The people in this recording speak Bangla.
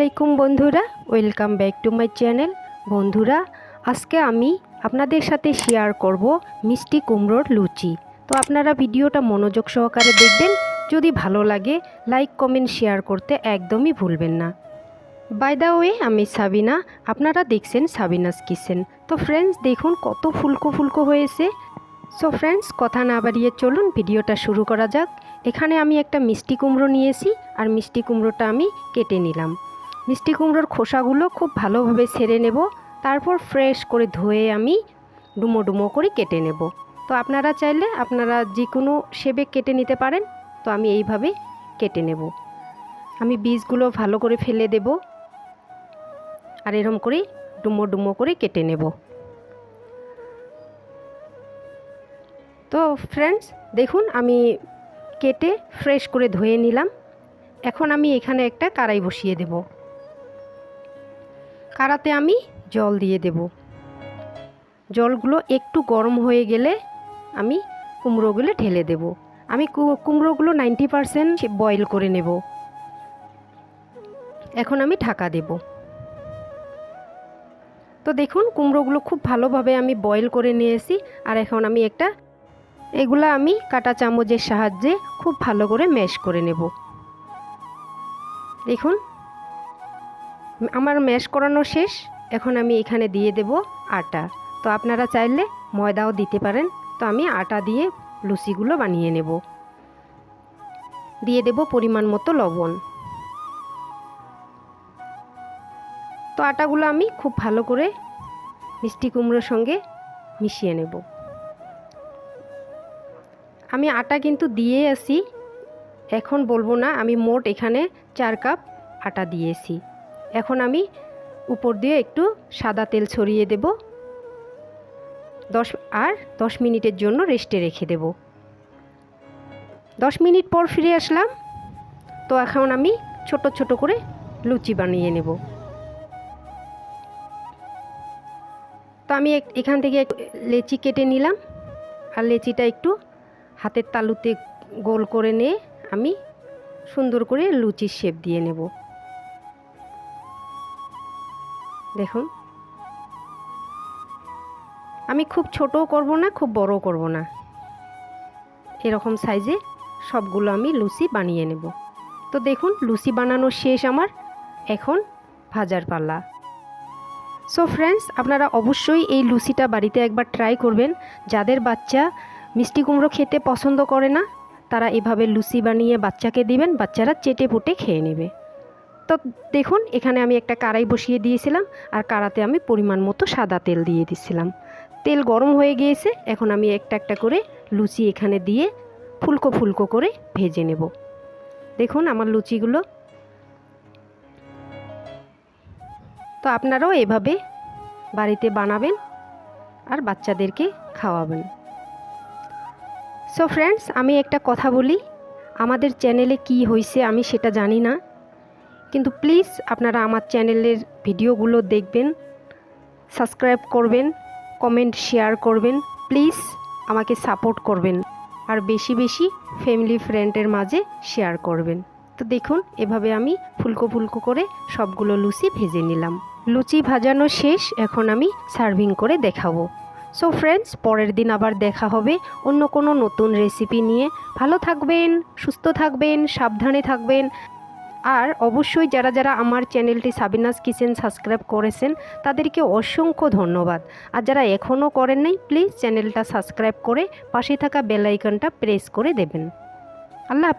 আলাইকুম বন্ধুরা, welcome back to my channel. বন্ধুরা, আজকে আমি আপনাদের সাথে শেয়ার করব মিষ্টি কুমড়োর লুচি। তো আপনারা ভিডিওটা মনোযোগ সহকারে দেখবেন, যদি ভালো লাগে, লাইক, কমেন্ট, শেয়ার করতে একদমই ভুলবেন না। বাই দ্য ওয়ে, আমি সাবিনা, আপনারা দেখছেন সাবিনাস কিচেন। তো ফ্রেন্ডস দেখুন কত ফুলকো ফুলকো হয়েছে। সো ফ্রেন্ডস কথা না বাড়িয়ে চলুন, ভিডিওটা শুরু করা যাক। এখানে আমি একটা মিষ্টি কুমড়ো নিয়েছি, আর মিষ্টি কুমড়োটা আমি কেটে নিলাম। মিষ্টি কুমড়োর খোসাগুলো খুব ভালোভাবে ছেড়ে নেব। তারপর ফ্রেশ করে ধুয়ে আমি ডুমো ডুমো করে কেটে নেব। তো আপনারা চাইলে আপনারা যে কোনো শেপে কেটে নিতে পারেন। তো আমি এইভাবে কেটে নেব। আমি বীজগুলো ভালো করে ফেলে দেব। আর এরম করে ডুমো ডুমো করে কেটে নেব। তো ফ্রেন্ডস দেখুন আমি কেটে ফ্রেশ করে ধুয়ে নিলাম। এখন আমি এখানে একটা কড়াই বসিয়ে দেব। কারাতে আমি জল দিয়ে দেব। জলগুলো একটু গরম হয়ে গেলে আমি কুমড়োগুলো ঢেলে দেব। আমি কুমড়োগুলো নাইনটি পারসেন্ট বয়েল করে নেব। এখন আমি ঢাকা দেব। তো দেখুন, কুমড়োগুলো খুব ভালোভাবে আমি বয়েল করে নিয়েছি। আর এখন আমি একটা, এগুলো আমি কাটা চামচের সাহায্যে খুব ভালো করে ম্যাশ করে নেব। দেখুন আমার ম্যাশ করানো শেষ। এখন আমি এখানে দিয়ে দেব আটা। তো আপনারা চাইলে ময়দাও দিতে পারেন। তো আমি আটা দিয়ে লুচিগুলো বানিয়ে নেব। দিয়ে দেব পরিমাণ মতো লবণ। তো আটাগুলো আমি খুব ভালো করে মিষ্টি কুমড়োর সঙ্গে মিশিয়ে নেব। আমি আটা কিন্তু দিয়ে আসি এখন বলব না, আমি মোট এখানে চার কাপ আটা দিয়েছি। এখন আমি উপর দিয়ে একটু সাদা তেল ছড়িয়ে দেব। দশ, আর দশ মিনিটের জন্য রেস্টে রেখে দেব। দশ মিনিট পর ফিরে আসলাম। তো এখন আমি ছোট ছোট করে লুচি বানিয়ে নেব। তো আমি এখান থেকে লেচি কেটে নিলাম। আর লেচিটা একটু হাতের তালুতে গোল করে নিয়ে আমি সুন্দর করে লুচির শেপ দিয়ে নেব। দেখুন। আমি খুব ছোটও করব না, খুব বড় করব না। এরকম সাইজে সবগুলো আমি লুচি বানিয়ে নেব। তো দেখুন, লুচি বানানো শেষ আমার, এখন ভাজার পাল্লা সো ফ্রেন্ডস আপনারা অবশ্যই এই লুচিটা বাড়িতে একবার ট্রাই করবেন। যাদের বাচ্চা মিষ্টি কুমড়ো খেতে পছন্দ করে না, তারা এভাবে লুচি বানিয়ে বাচ্চাকে দিবেন, বাচ্চারা চেটে পুটে খেয়ে নেবে। তো দেখুন, এখানে আমি একটা কড়াই বসিয়ে দিয়েছিলাম আর কড়াতে আমি পরিমাণ মতো সাদা তেল দিয়ে দিচ্ছিলাম তেল গরম হয়ে গিয়েছে, এখন আমি একটা একটা করে লুচি এখানে দিয়ে ফুলকো ফুলকো করে ভেজে নেব। দেখুন আমার লুচিগুলো। তো আপনারাও এভাবে বাড়িতে বানাবেন আর বাচ্চাদেরকে খাওয়াবেন। সো ফ্রেন্ডস আমি একটা কথা বলি, আমাদের চ্যানেলে কি হয়েছে আমি সেটা জানি না। কিন্তু প্লিজ আপনারা আমার চ্যানেলের ভিডিওগুলো দেখবেন সাবস্ক্রাইব করবেন কমেন্ট শেয়ার করবেন প্লিজ আমাকে সাপোর্ট করবেন, আর বেশি বেশি ফ্যামিলি ফ্রেন্ডের মাঝে শেয়ার করবেন। তো দেখুন, এভাবে আমি ফুলকো ফুলকো করে সবগুলো লুচি ভেজে নিলাম। লুচি ভাজানো শেষ, এখন আমি সার্ভিং করে দেখাবো। সো ফ্রেন্ডস পরের দিন আবার দেখা হবে অন্য কোনো নতুন রেসিপি নিয়ে। ভালো থাকবেন, সুস্থ থাকবেন, সাবধানে থাকবেন। আর অবশ্যই যারা যারা আমার চ্যানেলটি সাবিনাস কিচেন সাবস্ক্রাইব করেছেন, তাদেরকে অসংখ্য ধন্যবাদ। আর যারা এখনও করেন নাই, প্লিজ চ্যানেলটা সাবস্ক্রাইব করে পাশে থাকা বেল আইকনটা প্রেস করে দেবেন। আল্লাহ